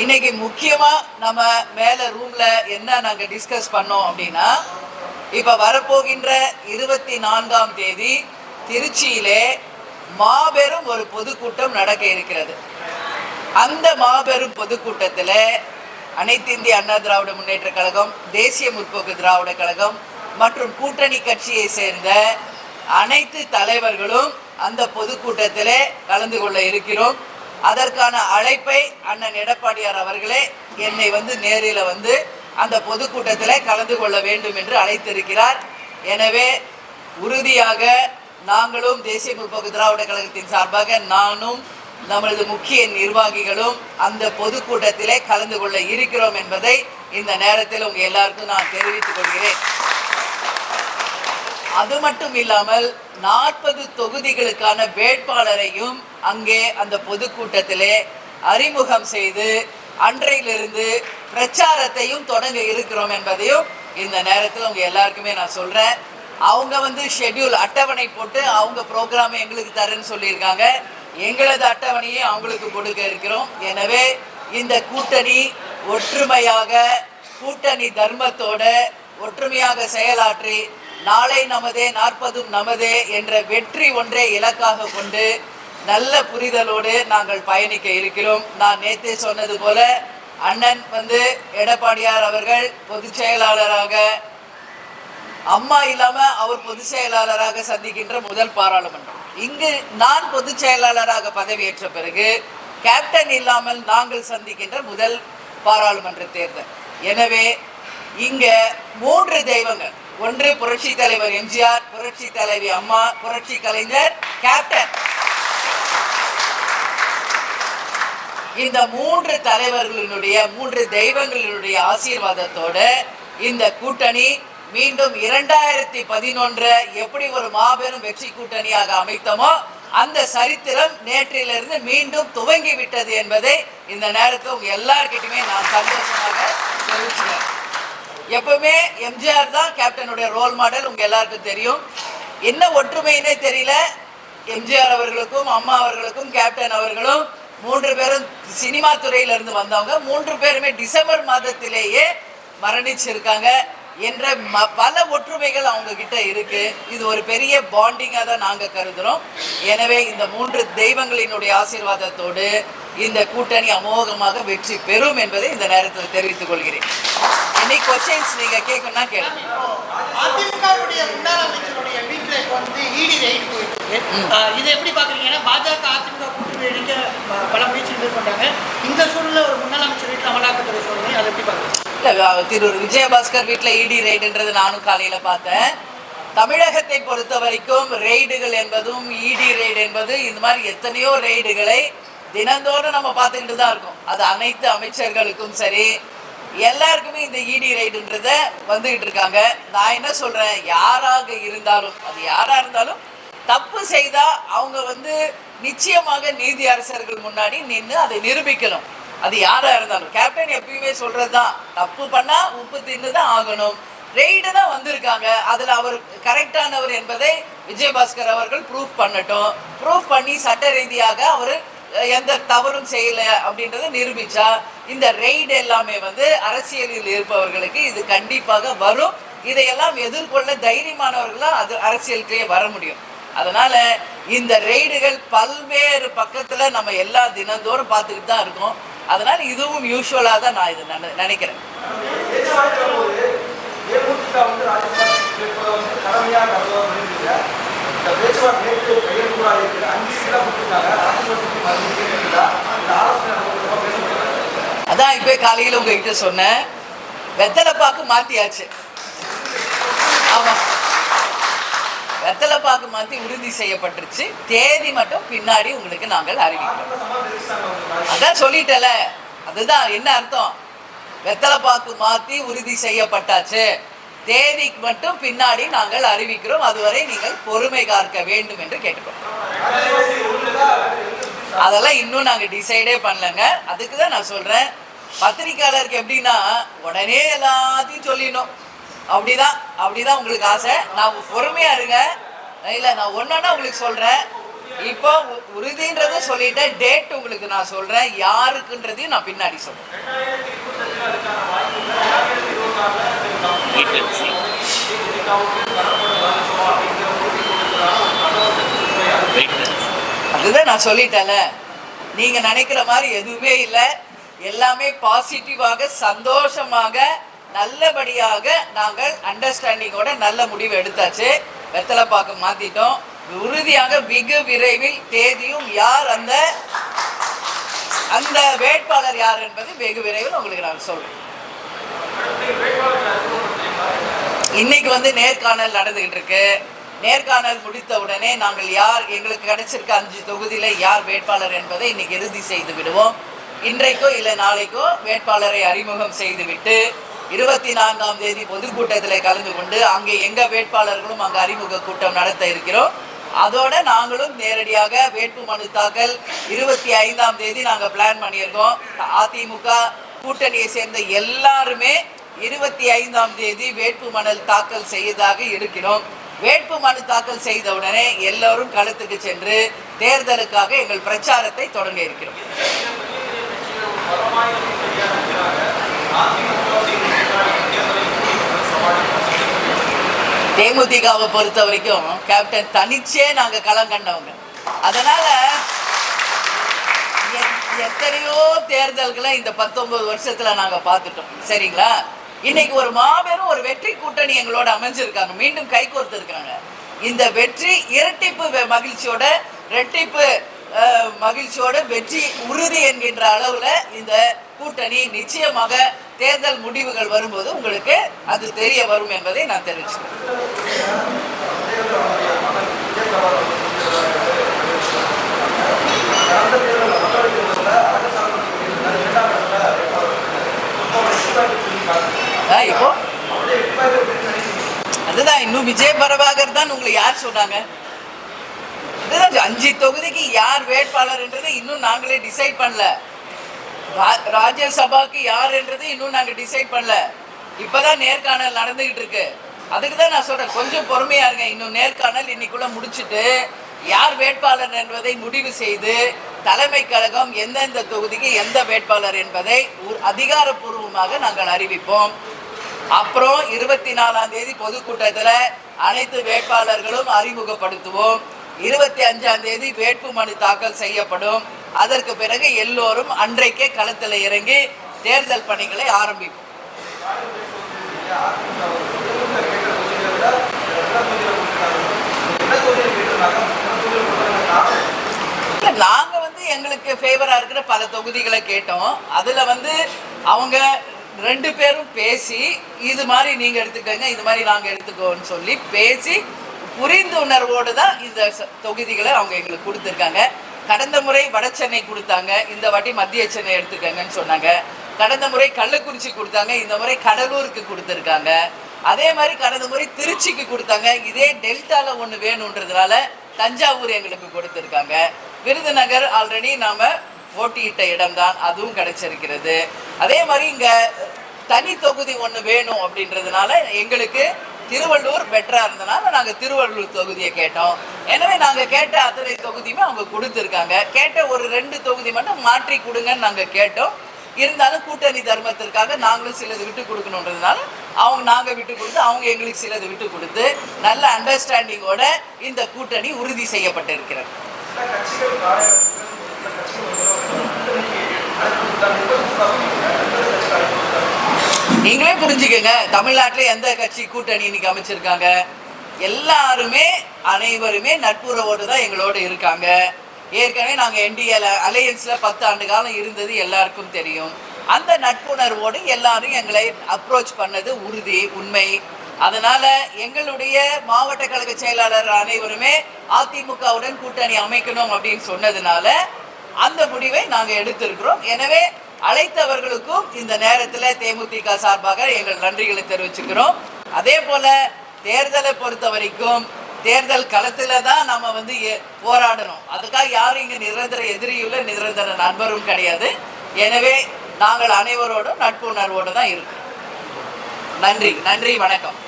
இன்னைக்கு முக்கியமா நம்ம மேல ரூம்ல என்ன நாங்க டிஸ்கஸ் பண்ணோம் அப்படின்னா இப்ப வரப்போகின்ற இருபத்தி நான்காம் தேதி திருச்சியிலே மாபெரும் ஒரு பொதுக்கூட்டம் நடக்க இருக்கிறது. அந்த மாபெரும் பொதுக்கூட்டத்தில் அனைத்து இந்திய அண்ணா திராவிட முன்னேற்ற கழகம் தேசிய முற்போக்கு திராவிட கழகம் மற்றும் கூட்டணி கட்சியை சேர்ந்த அனைத்து தலைவர்களும் அந்த பொதுக்கூட்டத்தில் கலந்து கொள்ள இருக்கிறோம். அதற்கான அழைப்பை அண்ணன் எடப்பாடியார் அவர்களே என்னை வந்து நேரில் வந்து அந்த பொதுக்கூட்டத்தில் கலந்து கொள்ள வேண்டும் என்று அழைத்திருக்கிறார். எனவே உறுதியாக நாங்களும் தேசிய முற்போக்கு திராவிட கழகத்தின் சார்பாக நானும் நமது முக்கிய நிர்வாகிகளும் அந்த பொதுக்கூட்டத்திலே கலந்து கொள்ள இருக்கிறோம் என்பதை இந்த நேரத்தில் உங்கள் எல்லாருக்கும் நான் தெரிவித்துக் கொள்கிறேன். அது மட்டும் இல்லாமல் நாற்பது தொகுதிகளுக்கான வேட்பாளரையும் அங்கே அந்த பொதுக்கூட்டத்திலே அறிமுகம் செய்து அன்றையிலிருந்து பிரச்சாரத்தையும் தொடங்க இருக்கிறோம் என்பதையும் இந்த நேரத்தில் உங்க எல்லாருக்குமே நான் சொல்றேன். அவங்க வந்து ஷெட்யூல் அட்டவணை போட்டு அவங்க ப்ரோக்ராம் எங்களுக்கு தரேன்னு சொல்லியிருக்காங்க. எங்களது அட்டவணையை அவங்களுக்கு கொடுக்க இருக்கிறோம். எனவே இந்த கூட்டணி ஒற்றுமையாக கூட்டணி தர்மத்தோட ஒற்றுமையாக செயலாற்றி நாளை நமதே நாற்பதும் நமதே என்ற வெற்றி ஒன்றே இலக்காக கொண்டு நல்ல புரிதலோடு நாங்கள் பயணிக்க இருக்கிறோம். நான் நேத்தே சொன்னது போல அண்ணன் வந்து எடப்பாடியார் அவர்கள் பொதுச் செயலாளராக அம்மா இல்லாம அவர் பொதுச் செயலாளராக சந்திக்கின்ற முதல் பாராளுமன்றம். இங்கு நான் பொதுச் செயலாளராக பதவியேற்ற பிறகு கேப்டன் இல்லாமல் நாங்கள் சந்திக்கின்ற முதல் பாராளுமன்ற தேர்தல். எனவே இங்க மூன்று தெய்வங்கள் ஒன்று புரட்சி தலைவர் எம்ஜிஆர் புரட்சி தலைவி அம்மா புரட்சி கலைஞர் கேப்டன். இந்த மூன்று தலைவர்களினுடைய மூன்று தெய்வங்களினுடைய ஆசீர்வாதத்தோட இந்த கூட்டணி மீண்டும் இரண்டாயிரத்தி பதினொன்று எப்படி ஒரு மாபெரும் வெற்றி கூட்டணியாக அமைத்தோமோ அந்த சரித்திரம் நேற்றிலிருந்து மீண்டும் துவங்கி விட்டது என்பதை இந்த நேரத்தில் உங்க எல்லார்கிட்டையுமே நான் சந்தோஷமாக தெரிவிச்சுக்கிறேன். எப்பவுமே எம்ஜிஆர் தான் கேப்டனுடைய ரோல் மாடல் உங்க எல்லாருக்கும் தெரியும். என்ன ஒற்றுமைன்னே தெரியல. எம்ஜிஆர் அவர்களுக்கும் அம்மா அவர்களுக்கும் கேப்டன் அவர்களும் மூன்று பேரும் சினிமா துறையில இருந்து வந்தவங்க. மூன்று பேருமே டிசம்பர் மாதத்திலேயே மரணிச்சிருக்காங்க என்ற ம பல ஒற்றுமைகள் அவங்க கிட்ட இருக்கு. இது ஒரு பெரிய பாண்டிங்காக தான் நாங்கள் கருதுறோம். எனவே இந்த மூன்று தெய்வங்களினுடைய ஆசீர்வாதத்தோடு இந்த கூட்டணி அமோகமாக வெற்றி பெறும் என்பதை இந்த நேரத்தில் தெரிவித்துக் கொள்கிறேன். இன்னைக்கு கொஸ்டின்ஸ் நீங்க கேட்கணும்னா கேளுங்க அதிமுகவுடைய முன்னாள் அமைச்சருடைய வீட்டுல இப்போ வந்து இடி ரெய்டு போயிட்டு இதை எப்படி பாக்குறீங்க ஏன்னா பாஜக அதிமுக கூட்டணி ஆஹ், பல முயற்சி மேற்கொண்டாங்க. இந்த சூழ்நிலை ஒரு முன்னாள் அமைச்சர் வீட்டில் அமலாக்கத்துறை சோதனை அதை எப்படி பாக்குறீங்க இல்ல திரு விஜயபாஸ்கர் வீட்டில் இடி ரெய்டுன்றது நானும் காலையில பார்த்தேன். தமிழகத்தை பொறுத்த வரைக்கும் ரெய்டுகள் என்பதும் இடி ரெய்டு என்பது இந்த மாதிரி எத்தனையோ ரெய்டுகளை தினந்தோறும் நம்ம பார்த்துக்கிட்டு தான் இருக்கோம். அது அனைத்து அமைச்சர்களுக்கும் சரி எல்லாருக்குமே இந்த இடி ரைடுன்றத வந்துகிட்டு இருக்காங்க. நான் என்ன சொல்றேன்? யாராக இருந்தாலும் அது யாரா இருந்தாலும் தப்பு செய்தா அவங்க வந்து நிச்சயமாக நீதி அரசர்கள் முன்னாடி நின்று அதை நிரூபிக்கணும். அது யாரா இருந்தாலும். கேப்டன் எப்பயுமே சொல்றதுதான். தப்பு பண்ணா உப்பு தின்னு தான் ஆகணும். ரெய்டு தான் வந்திருக்காங்க. அதுல அவர் கரெக்டானவர் என்பதை விஜயபாஸ்கர் அவர்கள் ப்ரூஃப் பண்ணட்டும். ப்ரூஃப் பண்ணி சட்ட ரீதியாக அவர் எந்த தவறும் செய்யல அப்படின்றத நிரூபிச்சா இந்த ரெய்டு எல்லாமே வந்து அரசியலில் இருப்பவர்களுக்கு இது கண்டிப்பாக வரும். இதையெல்லாம் எதிர்கொள்ள தைரியமானவர்களா அது அரசியலுக்கே வர முடியும். அதனால இந்த ரெய்டுகள் பல்வேறு பக்கத்துல நம்ம எல்லா தினந்தோறும் பார்த்துக்கிட்டு தான் இருக்கோம். அதனால இதுவும் யூஸ்வலா தான் நான் இது நினைக்கிறேன். பேசுகிறேன் காலையில் உங்ககிட்ட சொன்னேன். வெத்தலைப்பாக்கு மாத்தியாச்சு. ஆமா. வெத்தலைப்பாக்கு மாத்தி உறுதி செய்யப்பட்டுருச்சு. தேதி மட்டும் பின்னாடி உங்களுக்கு நாங்கள் அறிவிக்கிறோம். அதான் சொல்லிட்டல அதுதான் என்ன அர்த்தம்? வெத்தலைப்பாக்கு மாத்தி உறுதி செய்யப்பட்டாச்சு. தேதிக்கு மட்டும் பின்னாடி நாங்கள் அறிவிக்கிறோம். அதுவரை நீங்கள் பொறுமை காக்க வேண்டும் என்று கேட்டுக்கொள்கிறோம். அதெல்லாம் இன்னும் நாங்கள் டிசைடே பண்ணலங்க. அதுக்கு தான் நான் சொல்கிறேன் பத்திரிக்கையாளருக்கு எப்படின்னா உடனே எல்லாத்தையும் சொல்லிடணும். அப்படிதான் அப்படிதான் உங்களுக்கு ஆசை. நான் பொறுமையா இருங்க. இல்லை நான் ஒன்றா உங்களுக்கு சொல்கிறேன் இப்போ உ- உறுதின்றதை சொல்லிட்டேன் டேட் உங்களுக்கு நான் சொல்றேன். யாருக்குன்றதையும் நான் பின்னாடி சொல்றேன். அதுதான் நான் சொல்லிட்டேன்ல. நீங்க நினைக்கிற மாதிரி எதுவுமே இல்லை. எல்லாமே பாசிட்டிவாக சந்தோஷமாக நல்லபடியாக நாங்கள் அண்டர்ஸ்டாண்டிங்கோட நல்ல முடிவு எடுத்தாச்சு. வெத்தலைப்பாக்கம் மாத்திட்டோம். உறுதியாக வெகு விரைவில் தேதியும் யார் அந்த அந்த வேட்பாளர் யார் என்பது வெகு விரைவில் உங்களுக்கு நான் சொல்றேன். இன்னைக்கு வந்து நேர்காணல் நடந்துகிட்டு இருக்கு நேர்காணல் முடித்த உடனே நாங்கள் யார் எங்களுக்கு கிடைச்சிருக்க அஞ்சு தொகுதியில யார் வேட்பாளர் என்பதை இன்னைக்கு இறுதி செய்து விடுவோம். இன்றைக்கோ இல்லை நாளைக்கோ வேட்பாளரை அறிமுகம் செய்துவிட்டு இருபத்தி நான்காம் தேதி பொதுக்கூட்டத்தில் கலந்து கொண்டு அங்கே எங்கள் வேட்பாளர்களும் அங்கே அறிமுக கூட்டம் நடத்த இருக்கிறோம். அதோட நாங்களும் நேரடியாக வேட்பு மனு தாக்கல் இருபத்தி ஐந்தாம் தேதி நாங்கள் பிளான் பண்ணியிருக்கோம். அதிமுக கூட்டணியை சேர்ந்த எல்லாருமே இருபத்தி ஐந்தாம் தேதி வேட்பு மனு தாக்கல் செய்வதாக இருக்கிறோம். வேட்பு மனு தாக்கல் செய்தவுடனே எல்லோரும் களத்துக்கு சென்று தேர்தலுக்காக எங்கள் பிரச்சாரத்தை தொடங்க இருக்கிறோம். தேமுதிகாவை பொறுத்த வரைக்கும் கேப்டன் தனிச்சே நாங்க களம் கண்டவங்க. அதனால எத்தனையோ தேர்தல்களை இந்த பத்தொன்பது வருஷத்துல நாங்க பார்த்துட்டோம். சரிங்களா? இன்னைக்கு ஒரு மாபெரும் ஒரு வெற்றி கூட்டணி எங்களோட அமைஞ்சிருக்காங்க. மீண்டும் கை கோர்த்திருக்காங்க. இந்த வெற்றி இரட்டிப்பு மகிழ்ச்சியோட ரெட்டிப்பு மகிழ்ச்சியோட வெற்றி உறுதி என்கின்ற அளவுல இந்த கூட்டணி நிச்சயமாக தேர்தல் முடிவுகள் வரும்போது உங்களுக்கு அது தெரிய வரும் என்பதை நான் தெரிவிச்சுக்கிறேன். இப்போ? அதுதான் இன்னும் விஜய் பரவாகர் தான் உங்களை யார் சொன்னாங்க? அதுதான் அஞ்சு தொகுதிக்கு யார் வேட்பாளர்ன்றது இன்னும் நாங்களே டிசைட் பண்ணல. ராஜ்யசபாக்கு யார் என்றது இன்னும் நாங்க டிசைட் பண்ணல. இப்பதான் நேர்காணல் நடந்துகிட்டு இருக்கு. அதுக்கு தான் நான் சொல்றேன் கொஞ்சம் பொறுமையா இருங்க. இன்னும் நேர்காணல் இன்னைக்குள்ள முடிச்சிட்டு யார் வேட்பாளர் என்பதை முடிவு செய்து தலைமை கழகம் எந்தெந்த தொகுதிக்கு எந்த வேட்பாளர் என்பதை அதிகாரப்பூர்வமாக நாங்கள் அறிவிப்போம். அப்புறம் இருபத்தி நாலாம் தேதி பொதுக்கூட்டத்தில் அனைத்து வேட்பாளர்களும் அறிமுகப்படுத்துவோம். இருபத்தி அஞ்சாம் தேதி வேட்பு மனு தாக்கல் செய்யப்படும். அதற்கு பிறகு எல்லோரும் அன்றைக்கே களத்தில் இறங்கி தேர்தல் பணிகளை ஆரம்பிப்போம். நாங்கள் நாங்க வந்து எங்களுக்கு ஃபேவரா இருக்கிற பல தொகுதிகளை கேட்டோம். அதுல வந்து அவங்க ரெண்டு பேரும் பேசி இது மாதிரி நீங்க எடுத்துக்கோங்க இது மாதிரி நாங்க எடுத்துக்கோன்னு சொல்லி பேசி புரிந்துணர்வோடு தான் இந்த தொகுதிகளை அவங்க எங்களுக்கு கொடுத்துருக்காங்க. கடந்த முறை வட சென்னை கொடுத்தாங்க இந்த வாட்டி மத்திய சென்னை எடுத்துக்கங்கன்னு சொன்னாங்க. கடந்த முறை கள்ளக்குறிச்சி கொடுத்தாங்க இந்த முறை கடலூருக்கு கொடுத்துருக்காங்க. அதே மாதிரி கடந்த முறை திருச்சிக்கு கொடுத்தாங்க இதே டெல்டால ஒன்று வேணுன்றதுனால தஞ்சாவூர் எங்களுக்கு கொடுத்துருக்காங்க. விருதுநகர் ஆல்ரெடி நாம போட்டியிட்ட இடம்தான் அதுவும் கிடைச்சிருக்கிறது. அதே மாதிரி இங்க தனி தொகுதி ஒன்று வேணும் அப்படின்றதுனால எங்களுக்கு திருவள்ளூர் பெட்டரா இருந்தனால நாங்க திருவள்ளூர் தொகுதியை கேட்டோம். எனவே நாங்க கேட்ட அத்தனை தொகுதியுமே அவங்க கொடுத்துருக்காங்க. கேட்ட ஒரு ரெண்டு தொகுதி மட்டும் மாற்றி கொடுங்கன்னு நாங்க கேட்டோம். இருந்தாலும் கூட்டணி தர்மத்திற்காக நாங்களும் சிலது விட்டு கொடுக்கணுன்றதுனால அவங்க நாங்க விட்டு கொடுத்து அவங்க எங்களுக்கு சிலது விட்டு கொடுத்து நல்ல அண்டர்ஸ்டாண்டிங்கோட இந்த கூட்டணி உறுதி செய்யப்பட்டிருக்கிறது. கட்சிகள் கட்சிகள் நீங்களே புரிஞ்சுக்கங்க. தமிழ்நாட்டில் எந்த கட்சி கூட்டணி இன்னைக்கு அமைச்சிருக்காங்க? எல்லாருமே அனைவருமே நட்புறவோடு தான் எங்களோட இருக்காங்க. ஏற்கனவே நாங்கள் என்டிஏல அலையன்ஸில் பத்து ஆண்டு காலம் இருந்தது எல்லாருக்கும் தெரியும். அந்த நட்புணர்வோடு எல்லாரும் எங்களை அப்ரோச் பண்ணது உறுதி உண்மை. அதனால எங்களுடைய மாவட்ட கழக செயலாளர் அனைவருமே அதிமுகவுடன் கூட்டணி அமைக்கணும் அப்படின்னு சொன்னதுனால அந்த முடிவை நாங்கள் எடுத்திருக்கிறோம். எனவே அழைத்தவர்களுக்கும் இந்த நேரத்தில் தேமுதிக சார்பாக எங்கள் நன்றிகளை தெரிவிச்சுக்கிறோம். அதே போல தேர்தலை பொறுத்த வரைக்கும் தேர்தல் களத்தில் தான் நம்ம வந்து போராடணும். அதுக்காக யாரும் இங்கே நிரந்தர எதிரியுள்ள நிரந்தர நண்பரும் கிடையாது. எனவே நாங்கள் அனைவரோடும் நட்புணர்வோடு தான் இருக்கோம். நன்றி நன்றி வணக்கம்.